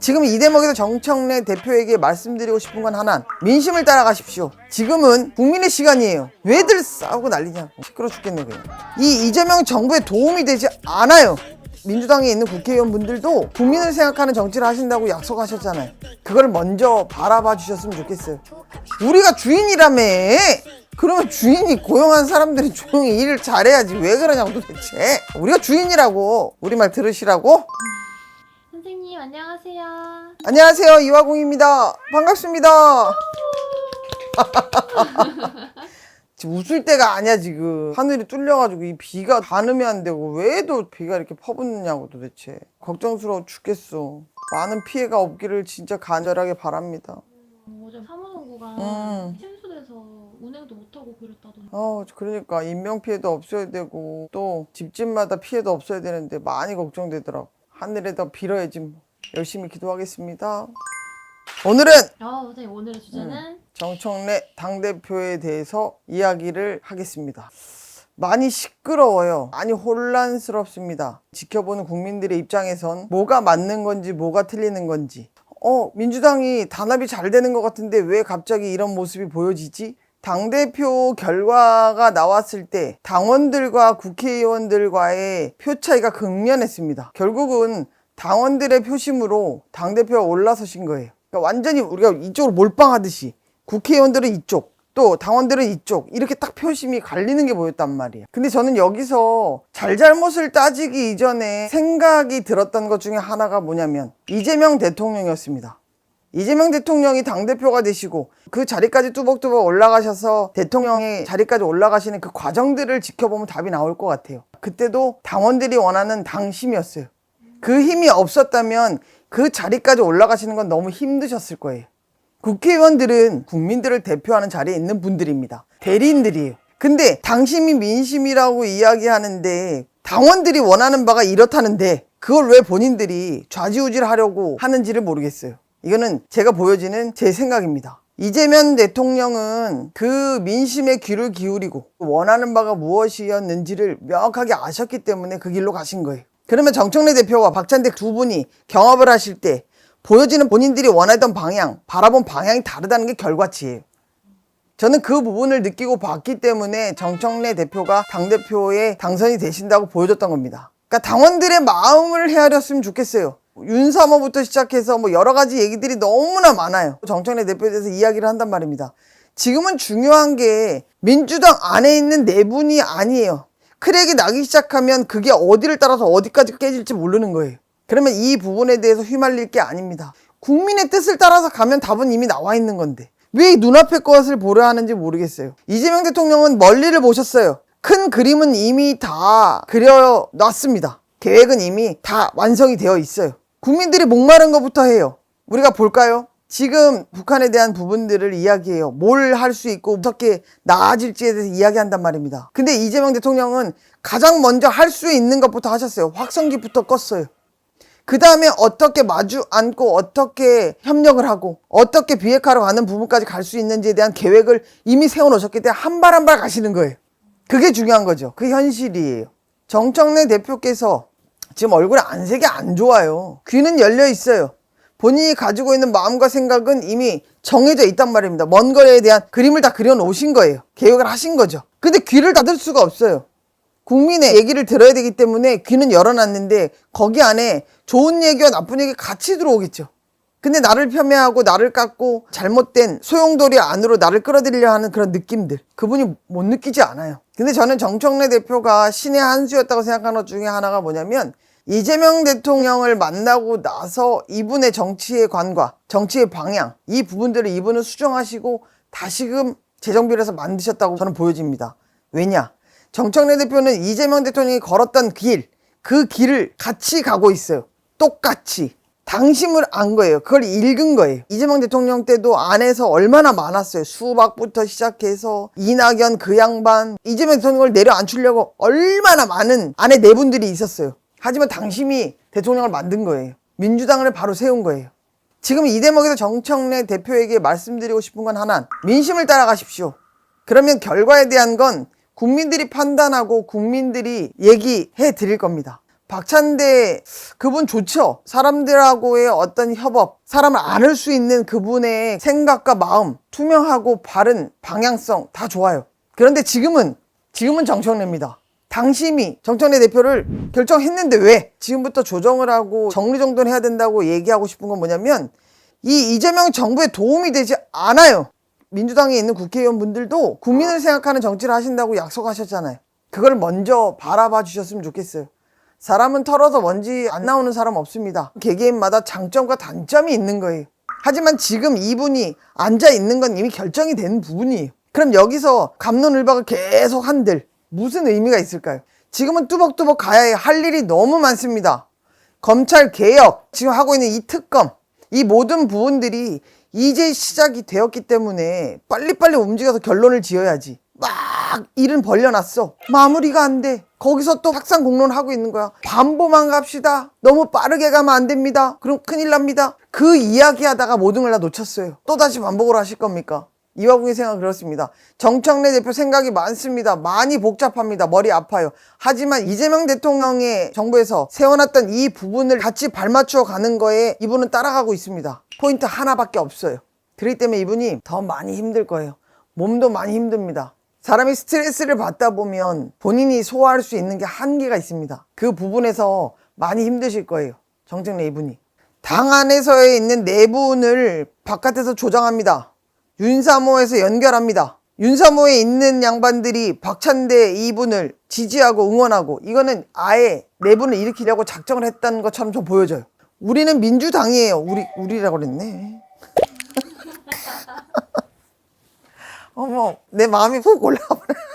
지금 이 대목에서 정청래 대표에게 말씀드리고 싶은 건 하나. 민심을 따라가십시오. 지금은 국민의 시간이에요. 왜들 싸우고 난리냐고 시끄러 죽겠네 그냥. 이 이재명 정부에 도움이 되지 않아요. 민주당에 있는 국회의원분들도 국민을 생각하는 정치를 하신다고 약속하셨잖아요. 그걸 먼저 바라봐 주셨으면 좋겠어요. 우리가 주인이라며! 그러면 주인이 고용한 사람들이 조용히 일을 잘해야지. 왜 그러냐고 도대체. 우리가 주인이라고. 우리 말 들으시라고 선생님 안녕하세요. 안녕하세요. 이화공입니다. 반갑습니다. 지금 웃을 때가 아니야 지금. 하늘이 뚫려가지고 이 비가 반음이 안 되고 왜 또 비가 이렇게 퍼붓느냐고 도대체. 걱정스러워 죽겠어. 많은 피해가 없기를 진짜 간절하게 바랍니다. 어, 어제 사무원구가 음. 침수돼서 운행도 못하고 그랬다던데. 어 그러니까 인명 피해도 없어야 되고 또 집집마다 피해도 없어야 되는데 많이 걱정되더라고 하늘에다 빌어야지 뭐. 열심히 기도하겠습니다 오늘은 아 선생님 오늘의 주제는 정청래 당대표에 대해서 이야기를 하겠습니다. 많이 시끄러워요. 많이 혼란스럽습니다. 지켜보는 국민들의 입장에선 뭐가 맞는 건지 뭐가 틀리는 건지. 어, 민주당이 단합이 잘 되는 것 같은데 왜 갑자기 이런 모습이 보여지지? 당대표 결과가 나왔을 때 당원들과 국회의원들과의 표 차이가 극명했습니다. 결국은 당원들의 표심으로 당대표가 올라서신 거예요. 그러니까 완전히 우리가 이쪽으로 몰빵하듯이 국회의원들은 이쪽, 또 당원들은 이쪽 이렇게 딱 표심이 갈리는 게 보였단 말이에요. 근데 저는 여기서 잘잘못을 따지기 이전에 생각이 들었던 것 중에 하나가 뭐냐면 이재명 대통령이었습니다. 이재명 대통령이 당대표가 되시고 그 자리까지 뚜벅뚜벅 올라가셔서 대통령의 자리까지 올라가시는 그 과정들을 지켜보면 답이 나올 것 같아요. 그때도 당원들이 원하는 당심이었어요. 그 힘이 없었다면 그 자리까지 올라가시는 건 너무 힘드셨을 거예요. 국회의원들은 국민들을 대표하는 자리에 있는 분들입니다. 대리인들이에요. 근데 당심이 민심이라고 이야기하는데 당원들이 원하는 바가 이렇다는데 그걸 왜 본인들이 좌지우지를 하려고 하는지를 모르겠어요. 이거는 제가 보여지는 제 생각입니다. 이재명 대통령은 그 민심에 귀를 기울이고 원하는 바가 무엇이었는지를 명확하게 아셨기 때문에 그 길로 가신 거예요. 그러면 정청래 대표와 박찬대 두 분이 경합을 하실 때 보여지는 본인들이 원하던 방향, 바라본 방향이 다르다는 게 결과치예요. 저는 그 부분을 느끼고 봤기 때문에 정청래 대표가 당대표에 당선이 되신다고 보여줬던 겁니다. 그러니까 당원들의 마음을 헤아렸으면 좋겠어요. 윤사모부터 시작해서 뭐 여러 가지 얘기들이 너무나 많아요. 정청래 대표에 대해서 이야기를 한단 말입니다. 지금은 중요한 게 민주당 안에 있는 내분이 아니에요. 크랙이 나기 시작하면 그게 어디를 따라서 어디까지 깨질지 모르는 거예요. 그러면 이 부분에 대해서 휘말릴 게 아닙니다. 국민의 뜻을 따라서 가면 답은 이미 나와 있는 건데 왜 눈앞의 것을 보려 하는지 모르겠어요. 이재명 대통령은 멀리를 보셨어요. 큰 그림은 이미 다 그려놨습니다. 계획은 이미 다 완성이 되어 있어요. 국민들이 목마른 것부터 해요. 우리가 볼까요? 지금 북한에 대한 부분들을 이야기해요. 뭘 할 수 있고 어떻게 나아질지에 대해서 이야기한단 말입니다. 근데 이재명 대통령은 가장 먼저 할 수 있는 것부터 하셨어요. 확성기부터 껐어요. 그 다음에 어떻게 마주 앉고 어떻게 협력을 하고 어떻게 비핵화로 가는 부분까지 갈 수 있는지에 대한 계획을 이미 세워놓으셨기 때문에 한 발 한 발 가시는 거예요. 그게 중요한 거죠. 그 현실이에요. 정청래 대표께서 지금 얼굴 안색이 안 좋아요. 귀는 열려 있어요. 본인이 가지고 있는 마음과 생각은 이미 정해져 있단 말입니다. 먼 거리에 대한 그림을 다 그려놓으신 거예요. 계획을 하신 거죠. 근데 귀를 닫을 수가 없어요. 국민의 얘기를 들어야 되기 때문에 귀는 열어놨는데 거기 안에 좋은 얘기와 나쁜 얘기 같이 들어오겠죠. 근데 나를 폄훼하고 나를 깎고 잘못된 소용돌이 안으로 나를 끌어들이려 하는 그런 느낌들 그분이 못 느끼지 않아요. 근데 저는 정청래 대표가 신의 한 수였다고 생각하는 것 중에 하나가 뭐냐면 이재명 대통령을 만나고 나서 이분의 정치의 관과 정치의 방향 이 부분들을 이분은 수정하시고 다시금 재정비를 해서 만드셨다고 저는 보여집니다. 왜냐? 정청래 대표는 이재명 대통령이 걸었던 길, 그 길을 같이 가고 있어요. 똑같이. 당심을 안 거예요. 그걸 읽은 거예요. 이재명 대통령 때도 안에서 얼마나 많았어요. 수박부터 시작해서 이낙연 그 양반, 이재명 대통령을 내려앉히려고 얼마나 많은 안에 내분들이 있었어요. 하지만 당심이 대통령을 만든 거예요. 민주당을 바로 세운 거예요. 지금 이 대목에서 정청래 대표에게 말씀드리고 싶은 건 하나, 민심을 따라가십시오. 그러면 결과에 대한 건 국민들이 판단하고 국민들이 얘기해 드릴 겁니다. 박찬대 그분 좋죠. 사람들하고의 어떤 협업, 사람을 안을 수 있는 그분의 생각과 마음, 투명하고 바른 방향성 다 좋아요. 그런데 지금은 지금은 정청래입니다. 당심이 정청래 대표를 결정했는데 왜? 지금부터 조정을 하고 정리정돈을 해야 된다고 얘기하고 싶은 건 뭐냐면 이 이재명 정부에 도움이 되지 않아요. 민주당에 있는 국회의원분들도 국민을 생각하는 정치를 하신다고 약속하셨잖아요. 그걸 먼저 바라봐 주셨으면 좋겠어요. 사람은 털어서 먼지 안 나오는 사람 없습니다. 개개인마다 장점과 단점이 있는 거예요. 하지만 지금 이분이 앉아 있는 건 이미 결정이 된 부분이에요. 그럼 여기서 감론을박을 계속 한들 무슨 의미가 있을까요? 지금은 뚜벅뚜벅 가야. 할 일이 너무 많습니다. 검찰 개혁, 지금 하고 있는 이 특검, 이 모든 부분들이 이제 시작이 되었기 때문에 빨리빨리 움직여서 결론을 지어야지. 막 일은 벌려놨어. 마무리가 안 돼. 거기서 또 탁상 공론하고 있는 거야. 반보만 갑시다. 너무 빠르게 가면 안 됩니다. 그럼 큰일 납니다. 그 이야기 하다가 모든 걸 다 놓쳤어요. 또다시 반복을 하실 겁니까? 이화궁의 생각은 그렇습니다. 정청래 대표 생각이 많습니다. 많이 복잡합니다. 머리 아파요. 하지만 이재명 대통령의 정부에서 세워놨던 이 부분을 같이 발맞추어 가는 거에 이분은 따라가고 있습니다. 포인트 하나밖에 없어요. 그렇기 때문에 이분이 더 많이 힘들 거예요. 몸도 많이 힘듭니다. 사람이 스트레스를 받다 보면 본인이 소화할 수 있는 게 한계가 있습니다. 그 부분에서 많이 힘드실 거예요. 정청래 이분이. 당 안에서에 있는 내분을 바깥에서 조장합니다. 윤사모에서 연결합니다. 윤사모에 있는 양반들이 박찬대 이분을 지지하고 응원하고 이거는 아예 내분을 일으키려고 작정을 했다는 것처럼 좀 보여져요. 우리는 민주당이에요. 우리 우리라고 그랬네. 어머 내 마음이 훅 올라오네.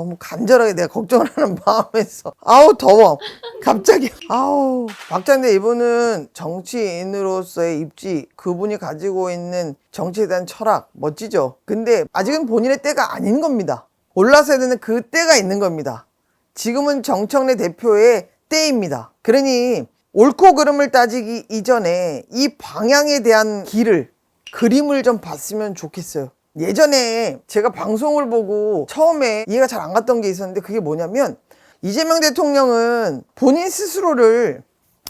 너무 간절하게 내가 걱정을 하는 마음에서. 아우 더워. 갑자기. 아우. 박찬대 이분은 정치인으로서의 입지 그분이 가지고 있는 정치에 대한 철학 멋지죠? 근데 아직은 본인의 때가 아닌 겁니다. 올라서야 되는 그 때가 있는 겁니다. 지금은 정청래 대표의 때입니다. 그러니 옳고 그름을 따지기 이전에 이 방향에 대한 길을 그림을 좀 봤으면 좋겠어요. 예전에 제가 방송을 보고 처음에 이해가 잘 안 갔던 게 있었는데 그게 뭐냐면 이재명 대통령은 본인 스스로를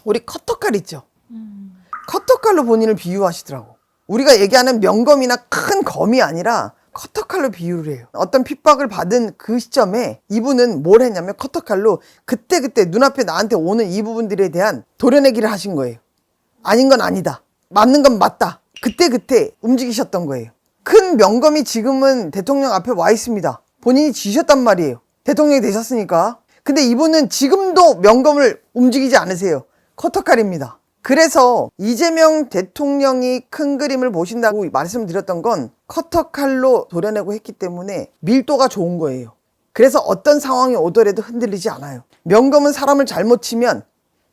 우리 커터칼 있죠. 음. 커터칼로 본인을 비유하시더라고. 우리가 얘기하는 명검이나 큰 검이 아니라 커터칼로 비유를 해요. 어떤 핍박을 받은 그 시점에 이분은 뭘 했냐면 커터칼로 그때그때 눈앞에 나한테 오는 이 부분들에 대한 도려내기를 하신 거예요. 아닌 건 아니다. 맞는 건 맞다. 그때그때 움직이셨던 거예요. 큰 명검이 지금은 대통령 앞에 와 있습니다. 본인이 지셨단 말이에요. 대통령이 되셨으니까. 근데 이분은 지금도 명검을 움직이지 않으세요. 커터칼입니다. 그래서 이재명 대통령이 큰 그림을 보신다고 말씀드렸던 건 커터칼로 도려내고 했기 때문에 밀도가 좋은 거예요. 그래서 어떤 상황이 오더라도 흔들리지 않아요. 명검은 사람을 잘못 치면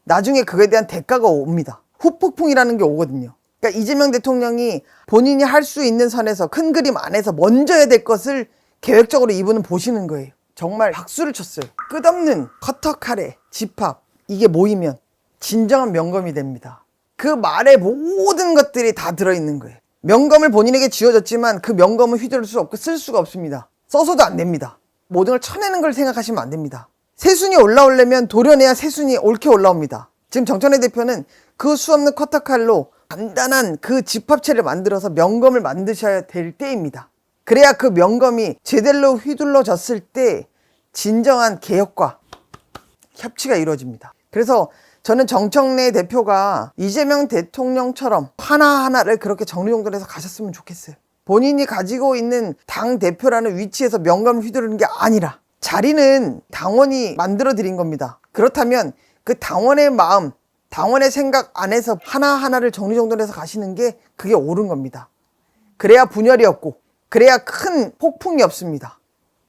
나중에 그에 대한 대가가 옵니다. 후폭풍이라는 게 오거든요. 그러니까 이재명 대통령이 본인이 할 수 있는 선에서 큰 그림 안에서 먼저 해야 될 것을 계획적으로 이분은 보시는 거예요. 정말 박수를 쳤어요. 끝없는 커터칼에 집합 이게 모이면 진정한 명검이 됩니다. 그 말에 모든 것들이 다 들어있는 거예요. 명검을 본인에게 쥐어졌지만 그 명검은 휘두를 수 없고 쓸 수가 없습니다. 써서도 안 됩니다. 모든 걸 쳐내는 걸 생각하시면 안 됩니다. 새순이 올라오려면 도려내야 새순이 옳게 올라옵니다. 지금 정천혜 대표는 그 수 없는 커터칼로 간단한 그 집합체를 만들어서 명검을 만드셔야 될 때입니다. 그래야 그 명검이 제대로 휘둘러졌을 때 진정한 개혁과 협치가 이루어집니다. 그래서 저는 정청래 대표가 이재명 대통령처럼 하나하나를 그렇게 정리정돈해서 가셨으면 좋겠어요. 본인이 가지고 있는 당 대표라는 위치에서 명감을 휘두르는 게 아니라 자리는 당원이 만들어 드린 겁니다. 그렇다면 그 당원의 마음, 당원의 생각 안에서 하나하나를 정리정돈해서 가시는 게 그게 옳은 겁니다. 그래야 분열이 없고 그래야 큰 폭풍이 없습니다.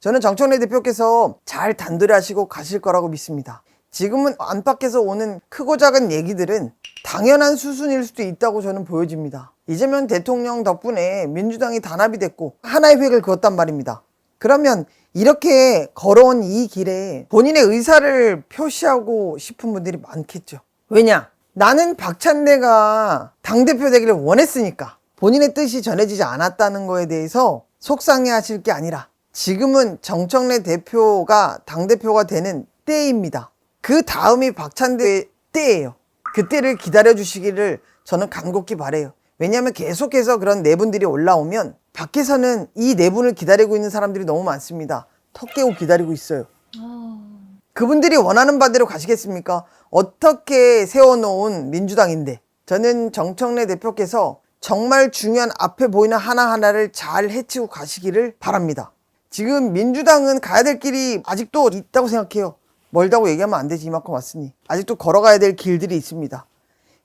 저는 정청래 대표께서 잘 단도리하시고 가실 거라고 믿습니다. 지금은 안팎에서 오는 크고 작은 얘기들은 당연한 수순일 수도 있다고 저는 보여집니다. 이재명 대통령 덕분에 민주당이 단합이 됐고 하나의 획을 그었단 말입니다. 그러면 이렇게 걸어온 이 길에 본인의 의사를 표시하고 싶은 분들이 많겠죠. 왜냐? 나는 박찬대가 당대표 되기를 원했으니까 본인의 뜻이 전해지지 않았다는 거에 대해서 속상해 하실 게 아니라 지금은 정청래 대표가 당대표가 되는 때입니다. 그 다음이 박찬대 때예요. 그때를 기다려 주시기를 저는 간곡히 바래요. 왜냐하면 계속해서 그런 내분들이 올라오면 밖에서는 이 내분을 기다리고 있는 사람들이 너무 많습니다. 턱 깨고 기다리고 있어요. 아, 그분들이 원하는 바대로 가시겠습니까? 어떻게 세워놓은 민주당인데 저는 정청래 대표께서 정말 중요한 앞에 보이는 하나하나를 잘 해치고 가시기를 바랍니다. 지금 민주당은 가야 될 길이 아직도 있다고 생각해요. 멀다고 얘기하면 안 되지 이만큼 왔으니 아직도 걸어가야 될 길들이 있습니다.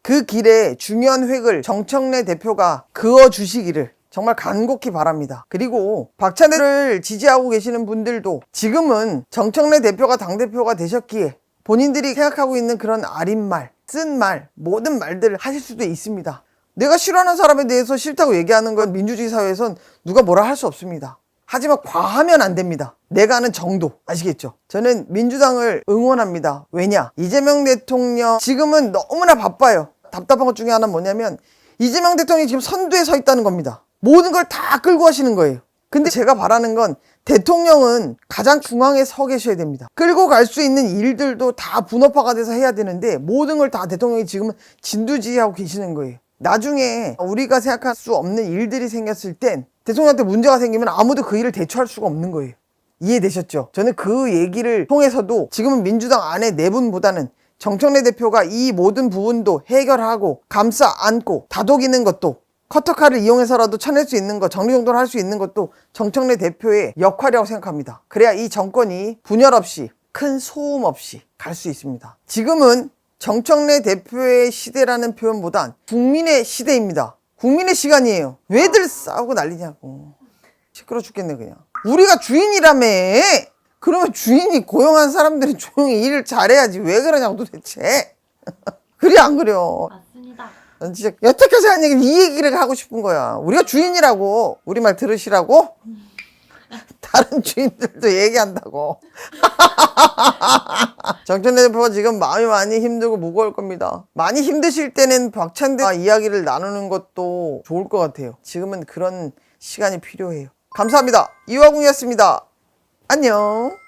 그 길에 중요한 획을 정청래 대표가 그어 주시기를 정말 간곡히 바랍니다. 그리고 박찬대를 지지하고 계시는 분들도 지금은 정청래 대표가 당대표가 되셨기에 본인들이 생각하고 있는 그런 아린 말, 쓴 말, 모든 말들을 하실 수도 있습니다. 내가 싫어하는 사람에 대해서 싫다고 얘기하는 건 민주주의 사회에선 누가 뭐라 할 수 없습니다. 하지만 과하면 안 됩니다. 내가 아는 정도. 아시겠죠? 저는 민주당을 응원합니다. 왜냐? 이재명 대통령 지금은 너무나 바빠요. 답답한 것 중에 하나는 뭐냐면 이재명 대통령이 지금 선두에 서 있다는 겁니다. 모든 걸 다 끌고 하시는 거예요. 근데 제가 바라는 건 대통령은 가장 중앙에 서 계셔야 됩니다. 끌고 갈 수 있는 일들도 다 분업화가 돼서 해야 되는데 모든 걸 다 대통령이 지금은 진두지휘하고 계시는 거예요. 나중에 우리가 생각할 수 없는 일들이 생겼을 땐 대통령한테 문제가 생기면 아무도 그 일을 대처할 수가 없는 거예요. 이해되셨죠? 저는 그 얘기를 통해서도 지금은 민주당 안에 내분보다는 정청래 대표가 이 모든 부분도 해결하고 감싸 안고 다독이는 것도 커터칼을 이용해서라도 쳐낼 수 있는 것, 정리정돈을 할 수 있는 것도 정청래 대표의 역할이라고 생각합니다. 그래야 이 정권이 분열 없이 큰 소음 없이 갈 수 있습니다. 지금은 정청래 대표의 시대라는 표현보단 국민의 시대입니다. 국민의 시간이에요. 왜들 싸우고 난리냐고. 시끄러 죽겠네 그냥. 우리가 주인이라며. 그러면 주인이 고용한 사람들이 조용히 일을 잘해야지 왜 그러냐고 도대체. 그래 안 그래요. 난 진짜 여태까지 한 얘기를 이 얘기를 하고 싶은 거야. 우리가 주인이라고 우리 말 들으시라고. 다른 주인들도 얘기한다고. 정천대 대표가 지금 마음이 많이 힘들고 무거울 겁니다. 많이 힘드실 때는 박찬대와 이야기를 나누는 것도 좋을 것 같아요. 지금은 그런 시간이 필요해요. 감사합니다. 이화궁이었습니다. 안녕.